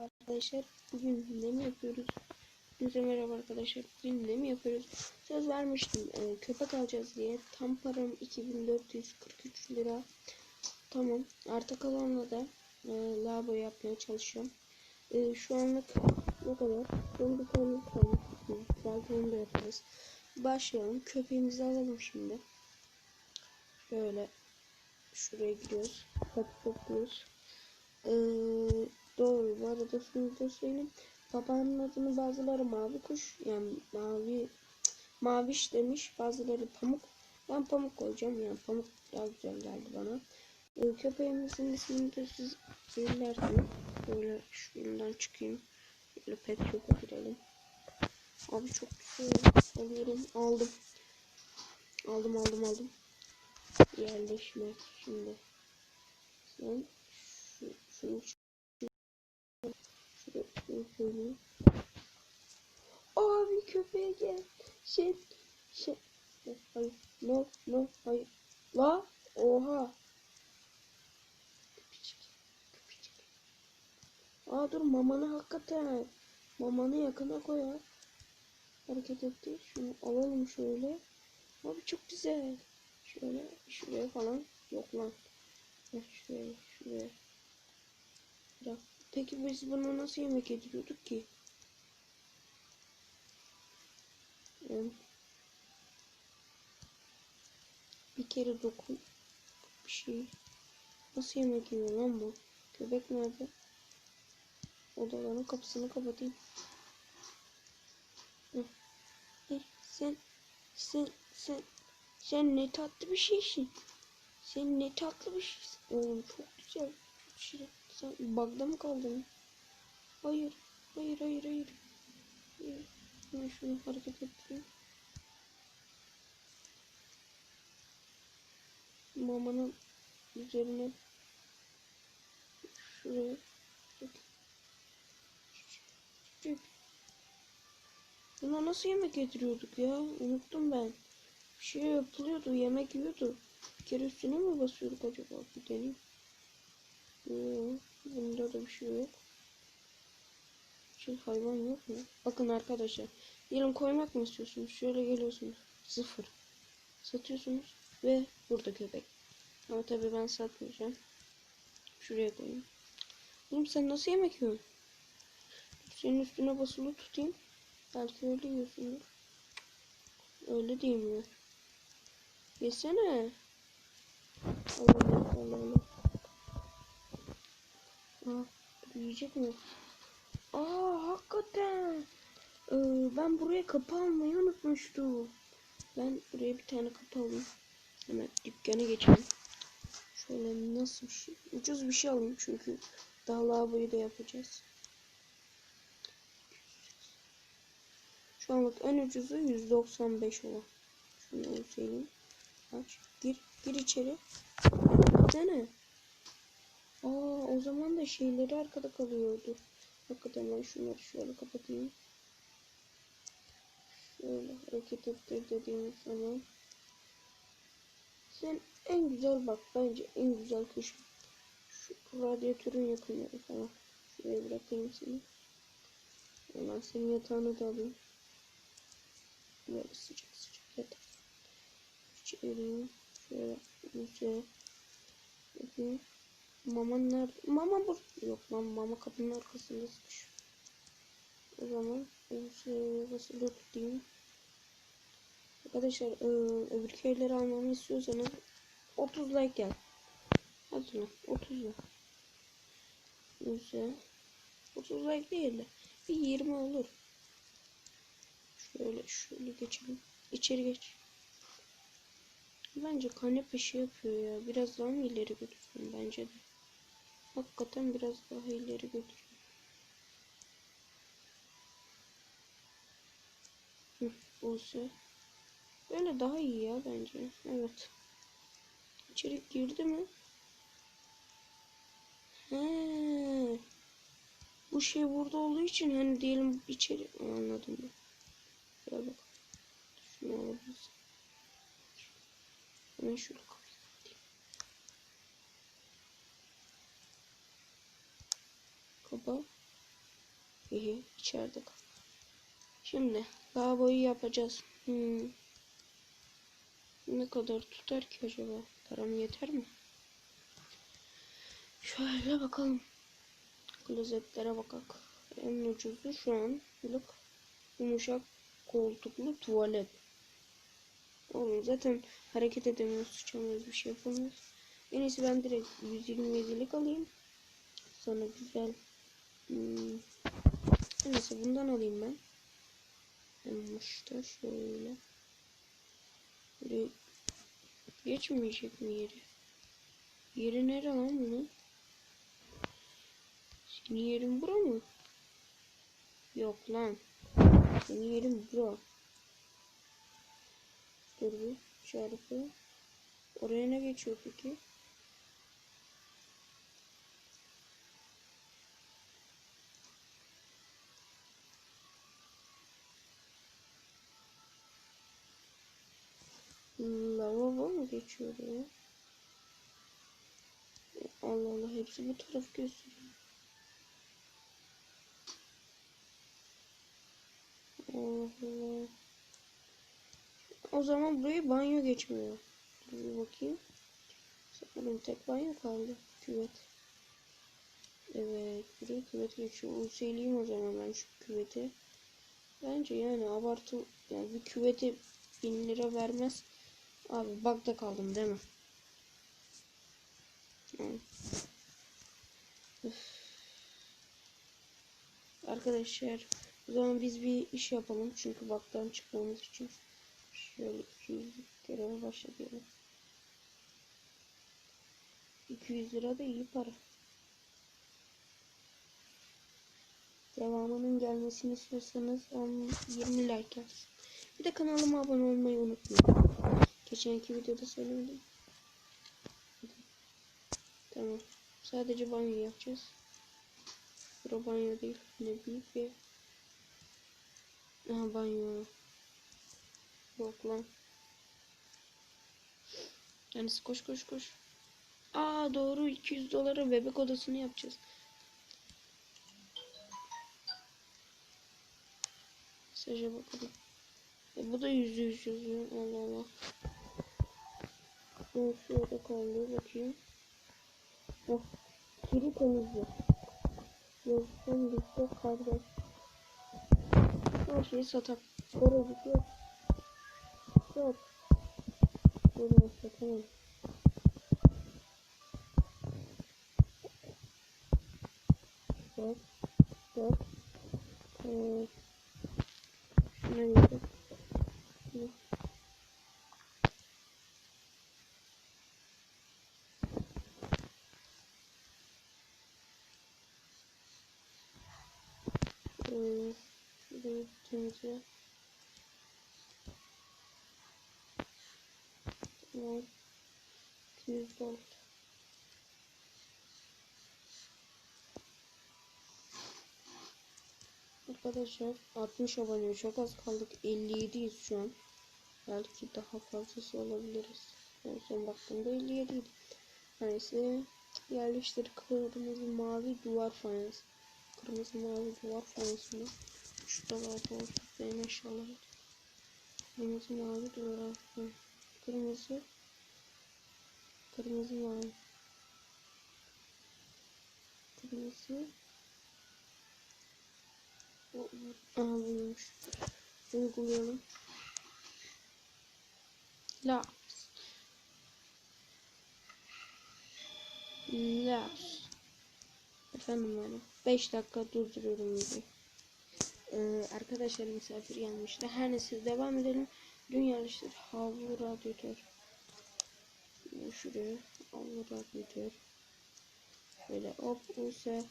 Arkadaşlar bugün ne mi yapıyoruz? Hepinize merhaba arkadaşlar. Bugün ne mi yapıyoruz? Söz vermiştim e, köpek alacağız diye. Tam param 2443 lira. Tamam. Arta kalanla da e, lavabo yapmaya çalışıyorum. E, şu anlık ne kadar? Son bir tane kalmış. Belki onu da yaparız. Başlayalım. Köpeğimizi alalım şimdi. Şöyle şuraya gidiyoruz. Kapı topluyoruz. Ee, doğru bu arada şunu da söyleyeyim. Papağanın adını bazıları mavi kuş yani mavi maviş demiş bazıları pamuk. Ben pamuk koyacağım yani pamuk daha güzel geldi bana. Ee, köpeğimizin ismini de siz söylersiniz. Böyle şundan çıkayım. Böyle pet shop'a girelim. Abi çok güzel. Alıyorum. Aldım. Aldım aldım aldım. Yerleşmek şimdi. Sen şu, şunu şunu koyayım. Abi köpeğe gel. Şey şey. Hayır. No no hayır. La oha. Köpecik. Köpecik. Aa dur mamanı hakikaten. Mamanı yakına koy ya. Hareket etti. Şunu alalım şöyle. Abi çok güzel. Şöyle şuraya falan. Yok lan. Şuraya şuraya. Ya, peki biz bunu nasıl yemek yediriyorduk ki? Bir kere dokun. Bir şey. Nasıl yemek yiyor lan bu? Köpek nerede? Odaların kapısını kapatayım. Hey, sen sen sen sen ne tatlı bir şeysin. Sen ne tatlı bir şeysin. Oğlum çok güzel. Çok şirin. Sen bug'da mı kaldın? Hayır. Hayır hayır hayır. hayır. Ben şunu hareket ettireyim. Mamanın üzerine şuraya çek. Çek. Buna nasıl yemek yediriyorduk ya? Unuttum ben. Bir şey yapılıyordu, yemek yiyordu. Bir kere üstüne mi basıyorduk acaba? Bir deneyim. Yok, bunda da bir şey yok. Şey hayvan yok mu? Bakın arkadaşlar. Diyelim koymak mı istiyorsunuz? Şöyle geliyorsunuz. Sıfır. Satıyorsunuz ve burada köpek. Ama tabii ben satmayacağım. Şuraya koyayım. Oğlum sen nasıl yemek yiyorsun? Senin üstüne basılı tutayım. Belki öyle yiyorsundur. Öyle değil mi? Yesene. Allah Allah. Aa, yiyecek mi? Aa hakikaten. Ee, ben buraya kapı almayı unutmuştum. Ben buraya bir tane kapı alayım. Hemen dükkana geçelim. Şöyle nasıl bir şey? Ucuz bir şey alayım çünkü daha lavaboyu da yapacağız. Şu anlık en ucuzu 195 olan. Şunu söyleyeyim. Aç. Gir. Gir içeri. Dene. Aa o zaman da şeyleri arkada kalıyordu. Hakikaten ben şunları şöyle kapatayım. Şöyle hareket ettir dediğimiz zaman. Sen en güzel bak bence en güzel kış. Şu radyatörün yakınları falan. Şuraya bırakayım seni. Hemen senin yatağını da alayım. Böyle sıcak sıcak yatak. İçeri şöyle şöyle yapayım. Mama nerede? Mama bu. Yok lan mama kapının arkasında sıkış. O zaman basılı tutayım. Arkadaşlar e, öbür köyleri almamı istiyorsanız 30 like gel. Hadi lan 30 like. Neyse. 30 like değil de bir 20 olur. Şöyle şöyle geçelim. İçeri geç. Bence kanepe şey yapıyor ya. Biraz daha mı ileri götürsün bence de. Hakikaten biraz daha ileri götür. Olsa. Böyle daha iyi ya bence. Evet. İçeri girdi mi? He. Bu şey burada olduğu için hani diyelim içeri anladım ben. Gel bak. Şunu alabiliriz. Hemen şöyle kapıyı kapatayım. Kapa. Hihi içeride kal. Şimdi lavaboyu yapacağız. Hmm. Ne kadar tutar ki acaba? Param yeter mi? Şöyle bakalım. Klozetlere bakak. En ucuzu şu an yıllık yumuşak koltuklu tuvalet. Oğlum zaten hareket edemiyoruz, sıçamıyoruz, bir şey yapamıyoruz. En iyisi ben direkt 127'lik alayım. Sonra güzel. Hmm. Neyse bundan alayım ben. İşte şöyle. Böyle geçmeyecek mi yeri? Yeri nere lan bunun? Senin yerin bura mı? Yok lan. Senin yerin bura. Dur bir çarpı. Oraya ne geçiyor peki? Lavabo mu geçiyor? Allah Allah hepsi bu taraf gösteriyor. Allah Allah. O zaman buraya banyo geçmiyor. Dur bir bakayım. Sanırım tek banyo kaldı. Küvet. Evet. Buraya küvet geçiyor. Ulseleyeyim o zaman ben şu küveti. Bence yani abartı yani bir küvete bin lira vermez. Abi bakta kaldım değil mi? Arkadaşlar o zaman biz bir iş yapalım çünkü baktan çıkmamız için şöyle 200 göreve başlayalım. 200 lira da iyi para. Devamının gelmesini istiyorsanız 10 20 like yazın. Bir de kanalıma abone olmayı unutmayın. Geçenki videoda söylemedim. Tamam. Sadece banyo yapacağız. Bura banyo değil. Ne büyük bir Aha banyo. Yok lan. Yani koş koş koş. Aa doğru 200 dolara bebek odasını yapacağız. Mesaja bakalım. E, bu da yüzde yüz yazıyor. Allah Allah. Evet şurada kaldı. Bakayım. Oh. Kiri temizle. Yazsın bizde kardeş. Her şeyi satak. Oraya gidiyor. Yok. Buraya satamam. Bak. Bak. Evet. Şurayı temizle. Tamam. 200 dolar. Arkadaşlar 60 abone çok az kaldık 57'yiz şu an belki daha fazlası olabiliriz en son baktığımda 57 idi neyse yerleştir kırmızı mavi duvar fayans kırmızı mavi duvar fayansını şurada var benim eşyalar kırmızı mavi duvar kırmızı kırmızı mavi kırmızı Aha buymuş. Uygulayalım. Laps. Laps. Efendim yani. 5 dakika durduruyorum videoyu. Ee, arkadaşlar misafir gelmişti. Her neyse devam edelim. Dün yerleştir. Havlu radyatör. Şuraya. Havlu radyatör. Böyle hop use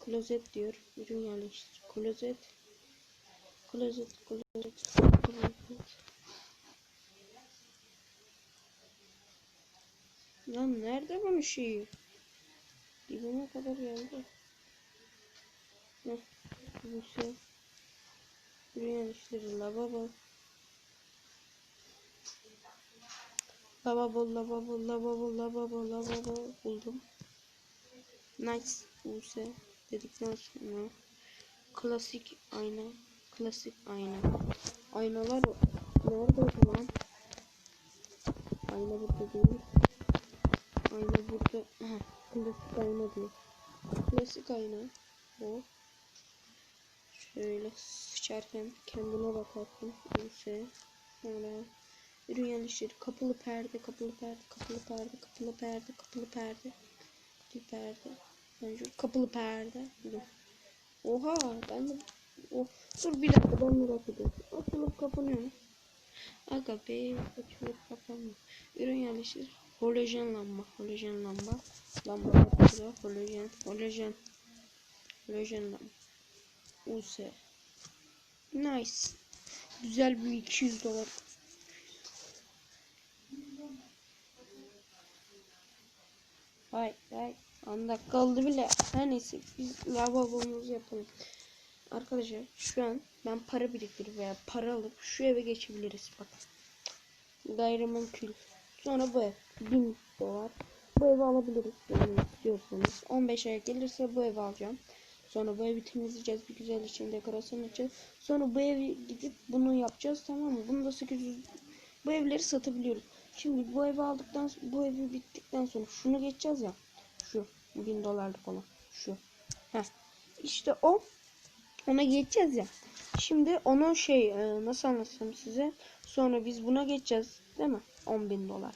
klozet diyor. Ürün yerleştir. Klozet. Klozet, klozet, klozet. Lan nerede bunun şeyi? Dibime kadar geldi. Heh. Bu Ürün yerleştir. Lavabo. Lavabo, lavabo, lavabo, lavabo, lavabo buldum. Nice. Buse dedikten sonra Klasik ayna. Klasik ayna. Aynalar nerede zaman? Ayna burada değil. Ayna burada. Klasik ayna diyor. Klasik ayna. O. Şöyle sıçarken kendine bakarsın. Neyse. Sonra ürün yerleştir. Kapılı perde, kapılı perde, kapılı perde, kapılı perde, kapılı perde. Kapılı perde. Bence kapılı perde. Oha ben de oh, dur bir dakika ben merak ediyorum. Açılıp kapanıyor mu? Aga be açılıp kapanmıyor. Ürün yerleştir. Halojen lamba. Halojen lamba. Lamba burada. Halojen. Halojen. Halojen lamba. US. Nice. Güzel bir 200 dolar. Hay hay. 10 dakika oldu bile. Her neyse biz lavabomuzu yapalım. Arkadaşlar şu an ben para biriktirip veya para alıp şu eve geçebiliriz. Bak. Gayrimenkul. Sonra bu ev. 1000 dolar. Bu evi alabiliriz. Yani istiyorsanız. 15 ay gelirse bu evi alacağım. Sonra bu evi temizleyeceğiz. Bir güzel için dekorasyon edeceğiz. Sonra bu evi gidip bunu yapacağız tamam mı? Bunu da 800 bu evleri satabiliyoruz. Şimdi bu evi aldıktan bu evi bittikten sonra şunu geçeceğiz ya. Şu 1000 dolarlık olan. Şu. Heh. İşte o ona geçeceğiz ya. Şimdi onu şey e, nasıl anlatsam size. Sonra biz buna geçeceğiz değil mi? 10 bin dolar.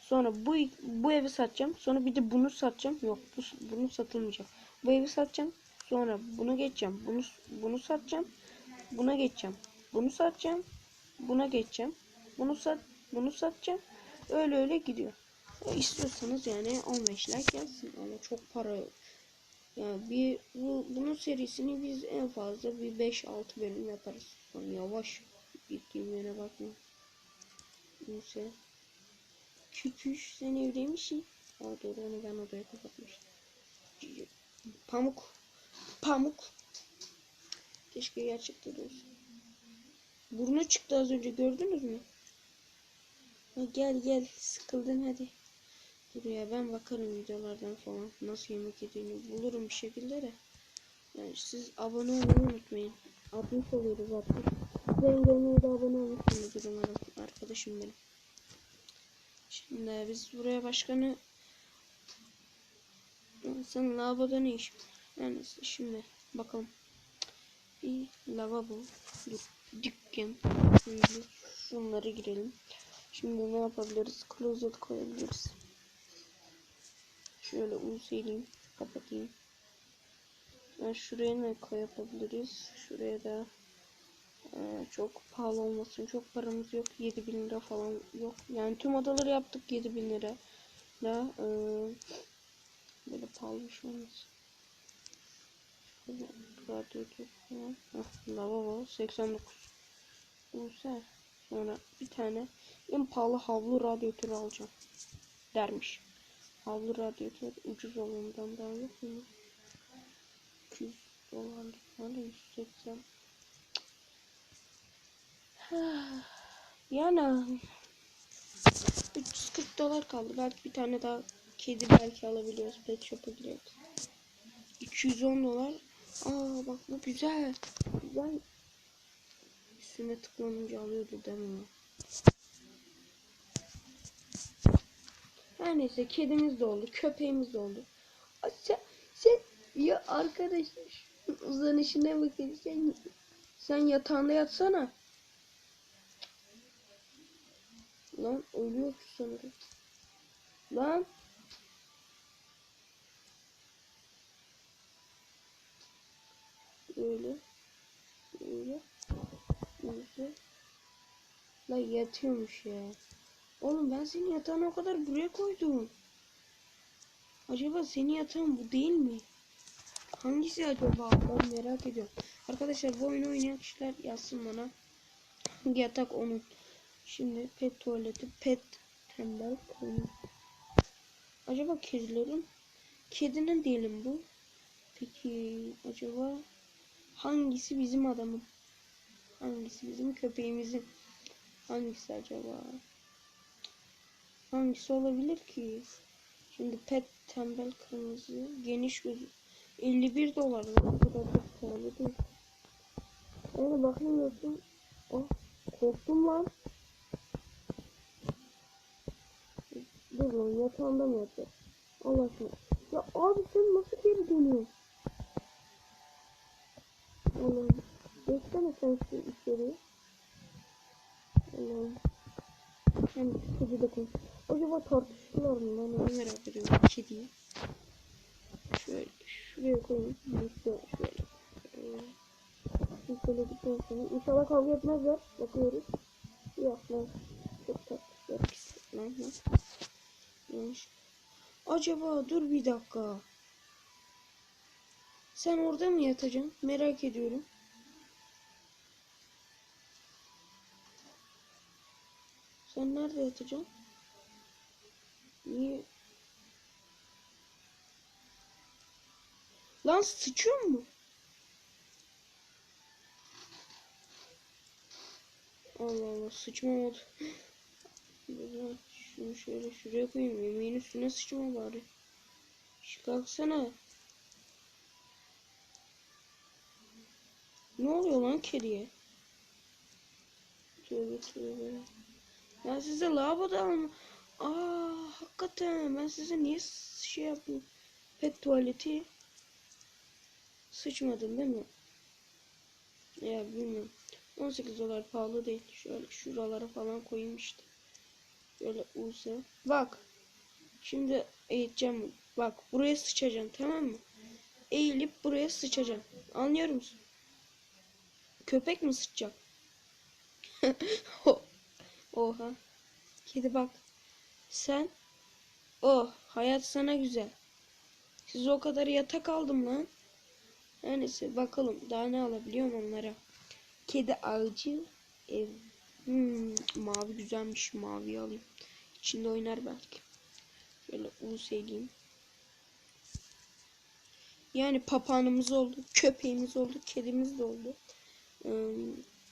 Sonra bu bu evi satacağım. Sonra bir de bunu satacağım. Yok bu, bunu satılmayacak. Bu evi satacağım. Sonra bunu geçeceğim. Bunu bunu satacağım. Buna geçeceğim. Bunu satacağım. Buna geçeceğim. Bunu sat bunu satacağım. Öyle öyle gidiyor. E, istiyorsanız yani 15 like yazsın ama çok para. Yani bir bu, bunun serisini biz en fazla bir 5-6 bölüm yaparız. Yani yavaş gittiğimlere bakma. Neyse. Küpüş sen evde misin? Aa doğru onu ben odaya kapatmıştım. Pamuk. Pamuk. Keşke gerçekte olsa. Burnu çıktı az önce gördünüz mü? Gel gel sıkıldın hadi. Dur ya ben bakarım videolardan falan nasıl yemek yediğini bulurum bir şekilde de. Yani siz abone olmayı unutmayın. Abone oluyoruz artık. Ben görmeyi de abone olmuşsunuzdur umarım arkadaşım benim. Şimdi biz buraya başkanı sen lavaboda ne iş? Yani şimdi bakalım. Bir lavabo. Dükkan. Şimdi şunları girelim. Şimdi ne yapabiliriz? Closet koyabiliriz. Şöyle UC'leyim. Kapatayım. Ben şuraya ne koyabiliriz? Şuraya da ee, çok pahalı olmasın. Çok paramız yok. 7000 lira falan yok. Yani tüm odaları yaptık 7000 lira. Da ee, böyle pahalı bir şey olmasın. Radyatör. Heh, lavabo 89. Neyse. Sonra bir tane en pahalı havlu radyatörü alacağım. Dermiş. Havlu radyatör ucuz olanından daha yok mu? 200 dolarlık hani 180 yani 340 dolar kaldı. Belki bir tane daha kedi belki alabiliyoruz. Pet shop'a giriyoruz. 210 dolar. Aa bak bu güzel. Güzel. Üstüne tıklanınca alıyordu değil mi? Her neyse kedimiz de oldu. Köpeğimiz de oldu. Aa, sen, ya arkadaş uzanışına bakın sen, sen yatağında yatsana. Lan ölüyor sanırım. Lan. Böyle. Böyle. Böyle. Lan yatıyormuş ya. Oğlum ben seni yatağına o kadar buraya koydum. Acaba senin yatağın bu değil mi? Hangisi acaba? Ben merak ediyorum. Arkadaşlar bu oyunu oynayan kişiler yazsın bana. Hangi yatak onun? Şimdi pet tuvaleti, pet tembel konu. Acaba kedilerin? Kedinin diyelim bu. Peki acaba hangisi bizim adamın? Hangisi bizim köpeğimizin? Hangisi acaba? Hangisi olabilir ki? Şimdi pet tembel kırmızı geniş göz 51 dolar. O kadar da pahalı Tövbe dur. Öyle bakayım nasıl. Oh korktum lan. Dur lan yatağında mı yatıyor? Allah aşkına. Ya abi sen nasıl geri dönüyorsun? Allah'ım. Geçsene sen şu içeriye. Allah'ım. Hem kedi de konuş. Acaba tartıştılar mı lan? Onu merak ediyorum. Kediyi. Şöyle şuraya koyayım. Neyse şöyle. Şöyle. Şimdi söyledikten sonra inşallah kavga etmezler. Bakıyoruz. Yapmaz. Çok. Lan lan. Yanlış. Acaba dur bir dakika. Sen orada mı yatacaksın? Merak ediyorum. Sen nerede yatacaksın? Niye? Lan sıçıyor mu? Allah Allah sıçma oldu. Şunu şöyle şuraya koyayım. Yemeğin üstüne sıçma bari. Kalksana. Ne oluyor lan kediye? Tövbe tövbe. Ben size lavaboda mı? Aa hakikaten ben size niye şey yapayım? Pet tuvaleti sıçmadım değil mi? Ya bilmiyorum. 18 dolar pahalı değil. Şöyle şuralara falan koyayım işte. Şöyle uzа. Bak. Şimdi eğiteceğim. Bak buraya sıçacağım tamam mı? Eğilip buraya sıçacağım. Anlıyor musun? Köpek mi sıçacak? Oha. Kedi bak. Sen. Oh hayat sana güzel. Siz o kadar yatak aldım lan. Her neyse bakalım daha ne alabiliyorum onlara. Kedi avcı ev. Hmm, mavi güzelmiş. Mavi alayım. İçinde oynar belki. Şöyle ulus eleyeyim. Yani papağanımız oldu. Köpeğimiz oldu. Kedimiz de oldu.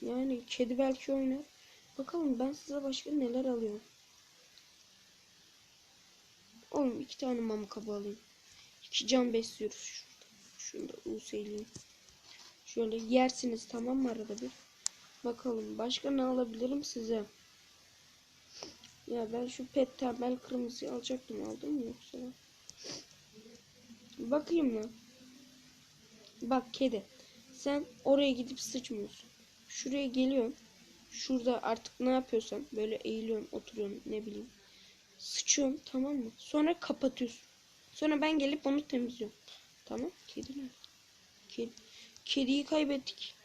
Yani kedi belki oynar. Bakalım ben size başka neler alıyorum. Oğlum iki tane mama kabı alayım. İki can besliyoruz şurada. Şunu da. Şöyle yersiniz tamam mı arada bir. Bakalım başka ne alabilirim size. Ya ben şu pet tabel kırmızıyı alacaktım aldım mı yoksa? Bakayım mı? Bak kedi. Sen oraya gidip sıçmıyorsun. Şuraya geliyorsun. Şurada artık ne yapıyorsan böyle eğiliyorsun, oturuyorsun ne bileyim. Sıçıyorsun tamam mı? Sonra kapatıyorsun. Sonra ben gelip onu temizliyorum. Tamam? Kediler. Kedi. Kediyi kaybettik.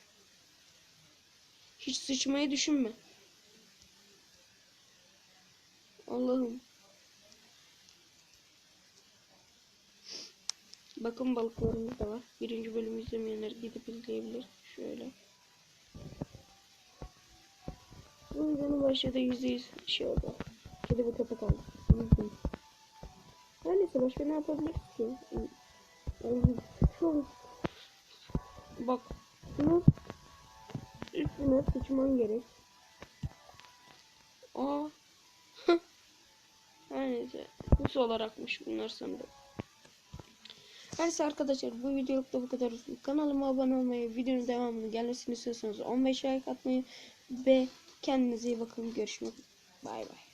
Hiç sıçmayı düşünme. Allah'ım. Bakın balıklarımız da var. Birinci bölümü izlemeyenler gidip izleyebilir. Şöyle. Bu videonun başında yüzde yüz şey oldu. Kedi bu köpek. Üzgünüm. Her neyse başka ne yapabiliriz ki? Çok Bak şunu üstüne sıçman gerek. Aa. Her neyse. Nasıl olarakmış bunlar sanırım. Neyse arkadaşlar bu videoluk da bu kadar. Kanalıma abone olmayı, videonun devamını gelmesini istiyorsanız 15 like atmayı ve kendinize iyi bakın. Görüşmek. Bay bay.